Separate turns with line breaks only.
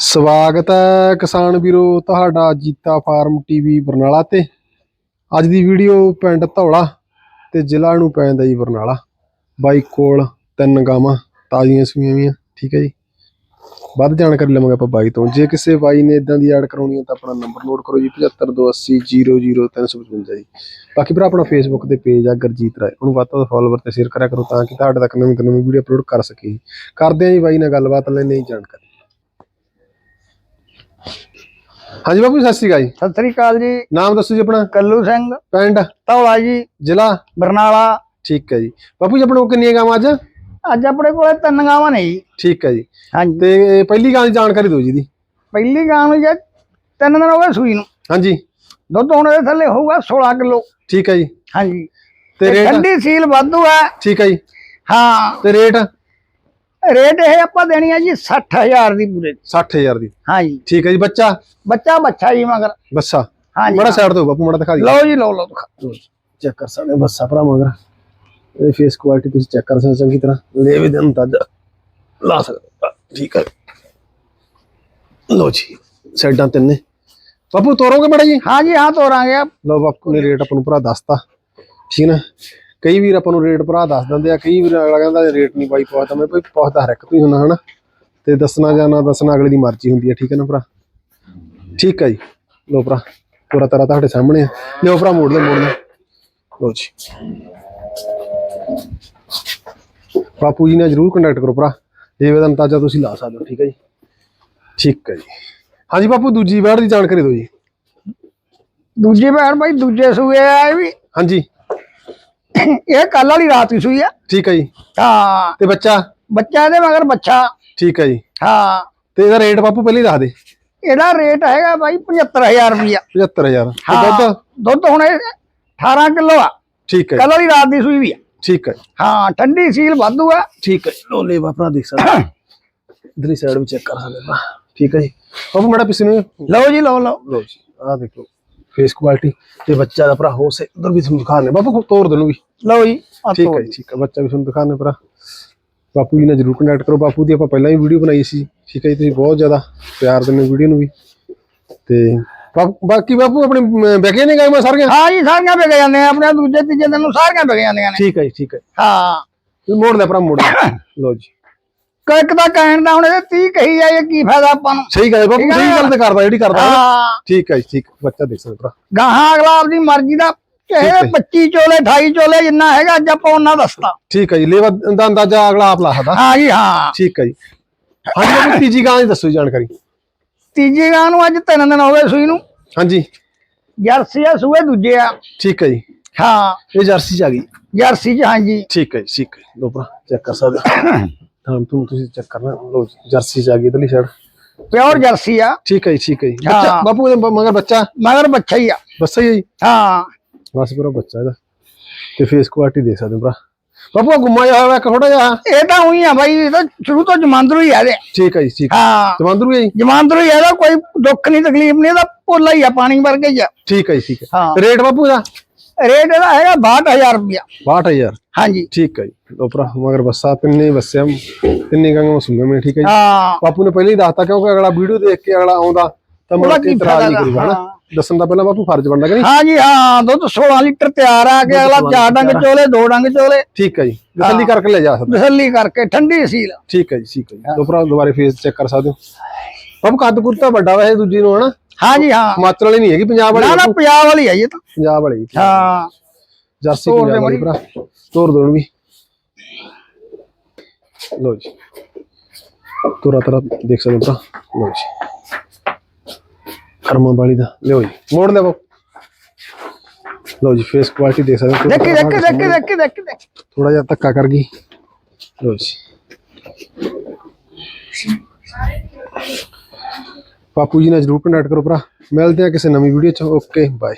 ਸਵਾਗਤ ਹੈ ਕਿਸਾਨ ਵੀਰੋ, ਤੁਹਾਡਾ ਜੀਤਾ ਫਾਰਮ ਟੀਵੀ ਬਰਨਾਲਾ ਤੇ। ਅੱਜ ਦੀ ਵੀਡੀਓ ਪਿੰਡ ਧੌਲਾ ਤੇ ਜ਼ਿਲ੍ਹਾ ਨੂੰ ਪੈਂਦਾ ਜੀ ਬਰਨਾਲਾ। ਬਾਈ ਕੋਲ ਤਿੰਨ ਗਾਵਾਂ, ਤਾਜ਼ੀਆਂ ਸੂਈਆਂ ਵੀਆਂ, ਠੀਕ ਹੈ ਜੀ। ਵੱਧ ਜਾਣਕਾਰੀ ਲਵਾਂਗੇ ਆਪਾਂ ਬਾਈ ਤੋਂ। ਜੇ ਕਿਸੇ ਬਾਈ ਨੇ ਇਦਾਂ ਦੀ ਐਡ ਕਰਾਉਣੀ ਹੈ ਤਾਂ ਆਪਣਾ ਨੰਬਰ ਨੋਟ ਕਰੋ ਜੀ 7528000355 ਜੀ। ਬਾਕੀ ਭਰਾ, ਆਪਣਾ ਫੇਸਬੁੱਕ ਤੇ ਪੇਜ ਆ ਗਰਜੀਤ ਰਾਏ। ਉਹਨੂੰ ਵੱਧ ਤੋਂ ਵੱਧ ਫਾਲੋਵਰ ਤੇ ਸ਼ੇਅਰ ਕਰਿਆ ਕਰੋ ਤਾਂ ਕਿ ਤੁਹਾਡੇ ਤੱਕ ਨਵੀਂ ਤੋਂ ਨਵੀਂ ਵੀਡੀਓ ਅਪਲੋਡ ਕਰ ਸਕੀਏ। ਕਰਦੇ ਆਂ ਜੀ ਬਾਈ ਨਾਲ ਗੱਲਬਾਤ, ਲੈ ਨਹੀਂ ਜਾਣਕਾਰੀ। ਹਾਂਜੀ ਬਾਬੂ ਜੀ, ਸਤਿ ਸ਼੍ਰੀ ਅਕਾਲ ਜੀ।
ਸਤਿ ਸ੍ਰੀ ਅਕਾਲ ਜੀ।
ਨਾਮ ਦੱਸੋ ਜੀ ਆਪਣਾ।
ਕੱਲੂ ਸਿੰਘ।
ਪਿੰਡ?
ਧੌਲਾ ਜੀ।
ਜ਼ਿਲ੍ਹਾ?
ਬਰਨਾਲਾ।
ਠੀਕ ਹੈ ਜੀ। ਬਾਪੂ ਜੀ ਆਪਣੇ ਕੋਲ ਕਿੰਨੀਆਂ ਗਾਵਾਂ ਅੱਜ?
ਅੱਜ ਆਪਣੇ ਕੋਲੇ ਤਿੰਨ ਗਾਵਾਂ ਨੇ ਜੀ।
ਠੀਕ ਹੈ ਜੀ।
ਹਾਂਜੀ।
ਤੇ ਪਹਿਲੀ ਗਾਂ ਦੀ ਜਾਣਕਾਰੀ ਦਿਓ ਜੀ ਦੀ
ਪਹਿਲੀ ਗਾਂ ਨੂੰ ਜੇ ਤਿੰਨ ਦਿਨ ਹੋ ਗਏ ਸੂਈ ਨੂੰ।
ਹਾਂਜੀ।
ਦੁੱਧ ਹੁਣ ਦੇ ਥੱਲੇ ਹੋਊਗਾ 16 ਕਿਲੋ।
ਠੀਕ ਹੈ ਜੀ।
ਹਾਂਜੀ।
ਤੇ
ਤੇ
ਰੇਟ?
ਠੰਡੀ ਸੀਲ ਵਾਧੂ ਹੈ।
ਠੀਕ ਹੈ ਜੀ।
ਹਾਂ।
ਤੇ ਰੇਟ?
ਰੇਟ ਇਹ ਆਪਾਂ ਦੇਣੀ ਹੈ ਜੀ 60000 ਦੀ ਪੂਰੇ ਦੀ।
60000 ਦੀ।
ਹਾਂਜੀ
ਠੀਕ ਹੈ ਜੀ ਬੱਚਾ?
ਬੱਚਾ ਬੱਚਾ ਜੀ ਮਗਰ।
ਬੱਸਾ?
ਹਾਂਜੀ
ਮੜਾ ਸਾਈਡ ਤੋਂ ਬਾਪੂ ਮੜਾ ਦਿਖਾ
ਲਓ ਜੀ ਲਓ ਲਓ ਦਿਖਾ।
ਚੈੱਕ ਕਰ ਸਕਦੇ ਹੋ ਬੱਸਾ ਭਰਾ ਮਗਰ। ਇਹ ਫੇਸ ਕੁਆਲਿਟੀ ਤੁਸੀਂ ਚੈੱਕ ਕਰ ਸਕਦੇ ਹੋ ਚੰਗੀ ਤਰ੍ਹਾਂ। ਲੈ ਵੀ ਦਿਨ ਤੱਕ ਲਾ ਸਕਦੇ ਹੋ। ਠੀਕ ਹੈ। ਲਓ ਜੀ ਸਾਈਡਾਂ ਤਿੰਨੇ। ਬਾਪੂ ਤੋਰੋਗੇ ਮੜਾ ਜੀ?
ਹਾਂਜੀ ਹਾਂ ਤੋਰਾਂਗੇ।
ਲਓ ਬਾਪੂ ਨੇ ਰੇਟ ਆਪਾਂ ਨੂੰ ਭਰਾ ਦੱਸਤਾ। ਠੀਕ ਨਾ? ਕਈ ਵੀਰ ਆਪਾਂ ਨੂੰ ਰੇਟ ਭਰਾ ਦੱਸ ਦਿੰਦੇ ਆ ਕਈ ਵੀਰ ਅਗਲਾ ਕਹਿੰਦਾ ਰੇਟ ਨਹੀਂ ਬਾਈ ਪੁੱਛਦਾ ਮੈਂ ਭਾਈ ਪੁੱਛਦਾ ਹਰ ਇੱਕ ਤੋਂ ਹੀ ਹੁੰਦਾ ਹਨਾ। ਤੇ ਦੱਸਣਾ ਜਾਂ ਨਾ ਦੱਸਣਾ ਅਗਲੇ ਦੀ ਮਰਜ਼ੀ ਹੁੰਦੀ ਹੈ ਠੀਕ ਹੈ ਨਾ ਭਰਾ? ਠੀਕ ਹੈ ਜੀ। ਲਓ ਭਰਾ ਪੂਰਾ ਤਰ੍ਹਾਂ ਤੁਹਾਡੇ ਸਾਹਮਣੇ ਆ। ਲਿਓ ਭਰਾ ਮੋੜ ਲੈ ਮੋੜ ਲੈ। ਲਓ ਜੀ। ਬਾਪੂ ਜੀ ਨਾਲ ਜਰੂਰ ਕੰਟੈਕਟ ਕਰੋ ਭਰਾ। ਦੇਵੇ ਦਾ ਅੰਦਾਜ਼ਾ ਤੁਸੀਂ ਲਾ ਸਕਦੇ ਹੋ ਠੀਕ ਹੈ ਜੀ। ਠੀਕ ਹੈ ਜੀ। ਹਾਂਜੀ ਬਾਪੂ ਦੂਜੀ ਵਾਰ ਦੀ ਜਾਣਕਾਰੀ ਦਿਓ ਜੀ।
ਦੂਜੀ ਭੈਣ ਭਾਈ ਦੂਜੇ ਸੂਏ ਆ ਵੀ।
ਹਾਂਜੀ।
ਇਹ ਕੱਲ ਵਾਲੀ ਰਾਤ ਹੀ ਸੂਈ ਆ।
ਠੀਕ ਹੈ ਜੀ।
ਹਾਂ।
ਤੇ ਬੱਚਾ?
ਬੱਚਾ ਇਹਦੇ ਮਗਰ ਬੱਚਾ।
ਠੀਕ ਹੈ ਜੀ।
ਹਾਂ।
ਤੇ ਇਹਦਾ ਰੇਟ ਬਾਪੂ ਪਹਿਲਾਂ ਹੀ ਦੱਸ ਦੇ।
ਇਹਦਾ ਰੇਟ ਹੈਗਾ ਬਾਈ 75000 ਰੁਪਇਆ
75000 ਤੇ
ਹਾਂ।
ਦੁੱਧ?
ਦੁੱਧ ਹੁਣ ਇਹ 18 ਕਿਲੋ ਆ।
ਠੀਕ ਹੈ
ਕੱਲ ਵਾਲੀ ਰਾਤ ਦੀ ਸੂਈ ਵੀ ਆ।
ਠੀਕ ਹੈ
ਹਾਂ ਠੰਡੀ ਸੀਲ ਵਾਧੂ ਆ।
ਠੀਕ ਹੈ ਲੋ ਲੈ ਬਾਪਰਾ ਦੇਖ ਸਕਦੇ ਇਧਰਲੀ ਸਾਈਡ ਵੀ ਚੈੱਕ ਕਰ ਸਕਦੇ ਆਪਾਂ ਠੀਕ ਹੈ ਜੀ। ਬਾਪੂ ਮੜਾ ਪਿੱਛੇ ਨੂੰ।
ਲਓ ਜੀ ਲਓ ਲਓ।
ਲੋ ਜੀ ਆਹ ਦੇਖੋ। ਫੇਸ ਕੁਆਲਿਟੀ ਤੇ ਬੱਚਾ ਦਾ ਭਰਾ ਹੋ ਸੇ ਉਧਰ ਵੀ ਤੁਹਾਨੂੰ ਦਿਖਾਣੇ ਬਾਪੂ ਤੋੜ ਦੇਣੂ ਵੀ।
ਲਓ ਜੀ ਆਹ
ਠੀਕ। ਹੈ ਠੀਕ ਹੈ ਬੱਚਾ ਵੀ ਤੁਹਾਨੂੰ ਦਿਖਾਣੇ ਭਰਾ। ਬਾਪੂ ਜੀ ਨਾਲ ਜਰੂਰ ਕੰਟੈਕਟ ਕਰੋ। ਬਾਪੂ ਦੀ ਆਪਾਂ ਪਹਿਲਾਂ ਵੀ ਵੀਡੀਓ ਬਣਾਈ ਸੀ। ਠੀਕ ਹੈ ਜੀ ਤੁਸੀਂ ਬਹੁਤ ਜ਼ਿਆਦਾ ਪਿਆਰ ਦਿੰਦੇ ਵੀਡੀਓ ਨੂੰ ਵੀ। ਤੇ ਬਾਕੀ ਬਾਪੂ ਆਪਣੇ ਬੈਕੇ ਨੇ ਗਾਇਮਾ ਸਾਰੀਆਂ?
ਹਾਂ ਜੀ ਸਾਰੀਆਂ ਵਿਕ ਜਾਂਦੇ ਆ ਆਪਣੇ ਦੂਜੇ ਤੀਜੇ ਦਿਨ ਨੂੰ ਸਾਰੀਆਂ ਵਿਕ ਜਾਂਦੀਆਂ ਨੇ।
ਠੀਕ ਹੈ ਜੀ ਠੀਕ ਹੈ।
ਹਾਂ।
ਮੋੜ ਲੈ ਭਰਾ ਮੋੜ ਲੈ। ਲਓ ਜੀ।
ਇੱਕ ਤਾਂ ਕਹਿਣ ਦਾ ਹੁਣ ਇਹਦੇ 30 ਕਹੀ ਆ ਇਹ ਕੀ ਫਾਇਦਾ ਆਪਾਂ ਨੂੰ?
ਸਹੀ ਗੱਲ ਹੈ ਬਾਪੂ ਸਹੀ ਗੱਲ? ਤੇ ਕਰਦਾ ਜਿਹੜੀ ਕਰਦਾ ਹੈ।
ਹਾਂ।
ਠੀਕ ਹੈ ਜੀ ਠੀਕ। ਬੱਚਾ ਦੇਖ ਸਕਦੇ ਭਰਾ।
ਗਾਹਾਂ ਅਗਲਾ ਆਪਦੀ ਮਰਜ਼ੀ ਦਾ ਚਾਹੇ
ਹੈ।
25 ਚੋਲੇ 28 ਚੋਲੇ ਜਿੰਨਾ ਹੈਗਾ ਅੱਜ ਆਪਾਂ ਉਹਨਾਂ ਦੱਸਤਾ।
ਠੀਕ ਹੈ ਜੀ ਲੇਵਾ ਦਾ ਅੰਦਾਜ਼ਾ ਅਗਲਾ ਆਪ ਲਾ ਸਕਦਾ।
ਹਾਂ ਜੀ ਹਾਂ।
ਠੀਕ ਹੈ ਜੀ। ਹਾਂਜੀ ਬਾਪੂ ਤੀਜੀ ਗਾਂ ਦੀ ਦੱਸੋ ਜਾਣਕਾਰੀ।
ਤੀਜੀ ਗਾਂ ਨੂੰ ਅੱਜ ਤਿੰਨ ਦਿਨ ਹੋ ਗਏ ਸੂਈ ਨੂੰ।
ਹਾਂਜੀ।
ਜਰਸੀ ਆ ਸੂਏ ਦੂਜੇ ਆ।
ਠੀਕ ਹੈ ਜੀ।
ਹਾਂ।
ਇਹ ਜਰਸੀ ਚ ਆ ਗਈ।
ਜਰਸੀ ਚ ਹਾਂਜੀ।
ਠੀਕ ਹੈ ਜੀ ਠੀਕ ਹੈ ਲੋ ਭਰਾ ਚੈੱਕ ਕਰ ਸਕਦੇ ਹੋ। ਹਾਂ ਤੂੰ ਤੁਸੀਂ ਚੈੱਕ ਕਰਨਾ। ਲੋ ਜਰਸੀ ਚ ਆ ਗਈ ਇਧਰਲੀ ਸਾਈਡ
ਪਿਓਰ ਜਰਸੀ ਆ।
ਠੀਕ ਹੈ ਜੀ ਠੀਕ ਹੈ ਜੀ।
ਹਾਂ।
ਬੱਚਾ ਬਾਪੂ ਇਹਦੇ ਮਗਰ ਬੱਚਾ?
ਮਗਰ ਬੱਚਾ ਹੀ ਆ।
ਬੱਸਾ ਹੀ ਹੈ ਜੀ?
ਹਾਂ।
ਬਸ ਪੂਰਾ ਬੱਚਾ ਇਹਦਾ। ਤੇ ਫੇਸ ਕੁਆਲਿਟੀ ਦੇਖ ਸਕਦੇ ਹੋ ਭਰਾ। ਬਾਪੂ ਆਹ ਗੁੰਮਾ ਜਿਹਾ ਹੋਇਆ ਥੋੜਾ ਜਿਹਾ।
ਇਹ ਤਾਂ ਉਹੀ ਆ ਬਾਈ ਇਹ ਤਾਂ ਸ਼ੁਰੂ ਤੋਂ ਜਮਾਂਦਰੂ ਹੀ ਆ ਇਹਦੇ।
ਠੀਕ ਹੈ ਜੀ ਠੀਕ
ਹਾਂ।
ਜਮਾਂਦਰੂ ਹੈ ਜੀ?
ਜਮਾਂਦਰੂ ਹੀ ਆ ਇਹਦਾ ਕੋਈ ਦੁੱਖ ਨਹੀਂ ਤਕਲੀਫ ਨਹੀਂ ਇਹਦਾ ਪੋਲਾ ਹੀ ਆ ਪਾਣੀ ਵਰਗਾ ਹੀ ਆ।
ਠੀਕ ਹੈ ਜੀ ਠੀਕ ਹੈ।
ਹਾਂ।
ਰੇਟ ਬਾਪੂ ਦਾ?
ਰੇਟ ਇਹਦਾ ਹੈਗਾ 62000 ਰੁਪਇਆ।
62000
ਹਾਂਜੀ।
ਠੀਕ ਹੈ ਜੀ। ਭਰਾ ਮਗਰ ਬੱਸਾ ਤਿੰਨੇ ਬੱਸਿਆ ਤਿੰਨੇ ਗੰਗ ਮਸੂਮੇ ਮੈਂ ਠੀਕ ਹੈ ਜੀ?
ਹਾਂ।
ਬਾਪੂ ਨੇ ਪਹਿਲਾਂ ਹੀ ਦੱਸਤਾ ਕਿਉਂਕਿ ਅਗਲਾ ਵੀਡੀਓ ਦੇਖ ਕੇ ਅਗਲਾ ਆਉਂਦਾ ਤਾਂ
ਉਹਦਾ
ਕੇ
ਫਾਇਦਾ
ਕਰੂਗਾ
ਹਾਂ।
ਦੱਸਣ ਦਾ ਪਹਿਲਾਂ ਬਾਪੂ ਫਰਜ਼ ਬਣਦਾ ਕਿ ਨਹੀਂ?
ਹਾਂ ਜੀ ਹਾਂ ਦੁੱਧ 16 ਲੀਟਰ ਤਿਆਰ ਆ ਕੇ ਅਗਲਾ ਚਾਰ ਡੰਗ ਚੋਲੇ ਦੋ ਡੰਗ ਚੋਲੇ।
ਠੀਕ ਹੈ ਜੀ। ਤਸੱਲੀ ਕਰਕੇ ਲੈ ਜਾ ਸਕਦਾ।
ਤਸੱਲੀ ਕਰਕੇ ਠੰਡੀ ਸੀਲ।
ਠੀਕ ਹੈ ਜੀ ਠੀਕ ਹੈ ਜੀ। ਭਰਾ ਦੁਬਾਰੇ ਫੇਸ ਚੈੱਕ ਕਰ ਸਕਦੇ ਹੋ। ਬਾਪੂ ਕੱਦ ਕੁੱਦ ਤਾਂ ਵੱਡਾ ਵੈਸੇ ਦੂਜੀ ਨੂੰ ਹਨਾ?
ਹਾਂ ਜੀ ਹਾਂ।
ਹਿਮਾਚਲ ਵਾਲੀ ਨਹੀਂ ਹੈਗੀ ਪੰਜਾਬ ਵਾਲੀ
ਨਾ ਨਾ ਪੰਜਾਬ ਵਾਲੀ ਆ ਇਹ ਤਾਂ।
ਪੰਜਾਬ ਵਾਲੀ
ਹਾਂ।
ਜਰਸੀ ਪੰਜਾਬ ਵਾਲੀ ਭਰਾ ਤੋਰ ਦੋ ਵੀ। ਲੋ ਜੀ। ਤੋਰਾ ਤਰਾ ਦੇਖ ਸਕਦੇ ਹੋ ਭਰਾ। ਲੋ ਜੀ। ਕਰਮਾ ਵਾਲੀ ਦਾ। ਲਿਓ ਜੀ ਮੋੜ ਲੈ ਬਾਪੂ ਲੋ ਜੀ ਫੇਸ ਕੁਆਲਿਟੀ ਦੇਖ ਸਕਦੇ ਹੋ।
ਦੇਖੀ ਦੇਖੀ ਦੇਖੀ ਦੇਖੀ ਦੇਖੀ ਦੇਖੀ।
ਥੋੜਾ ਜਿਹਾ ਧੱਕਾ ਕਰ ਗਈ। ਲੋ ਜੀ। ਬਾਪੂ ਜੀ ਨਾਲ ਜਰੂਰ ਕੰਟੈਕਟ ਕਰੋ ਭਰਾ। ਮਿਲਦੇ ਆ ਕਿਸੇ ਨਵੀਂ ਵੀਡੀਓ ਚ। Okay bye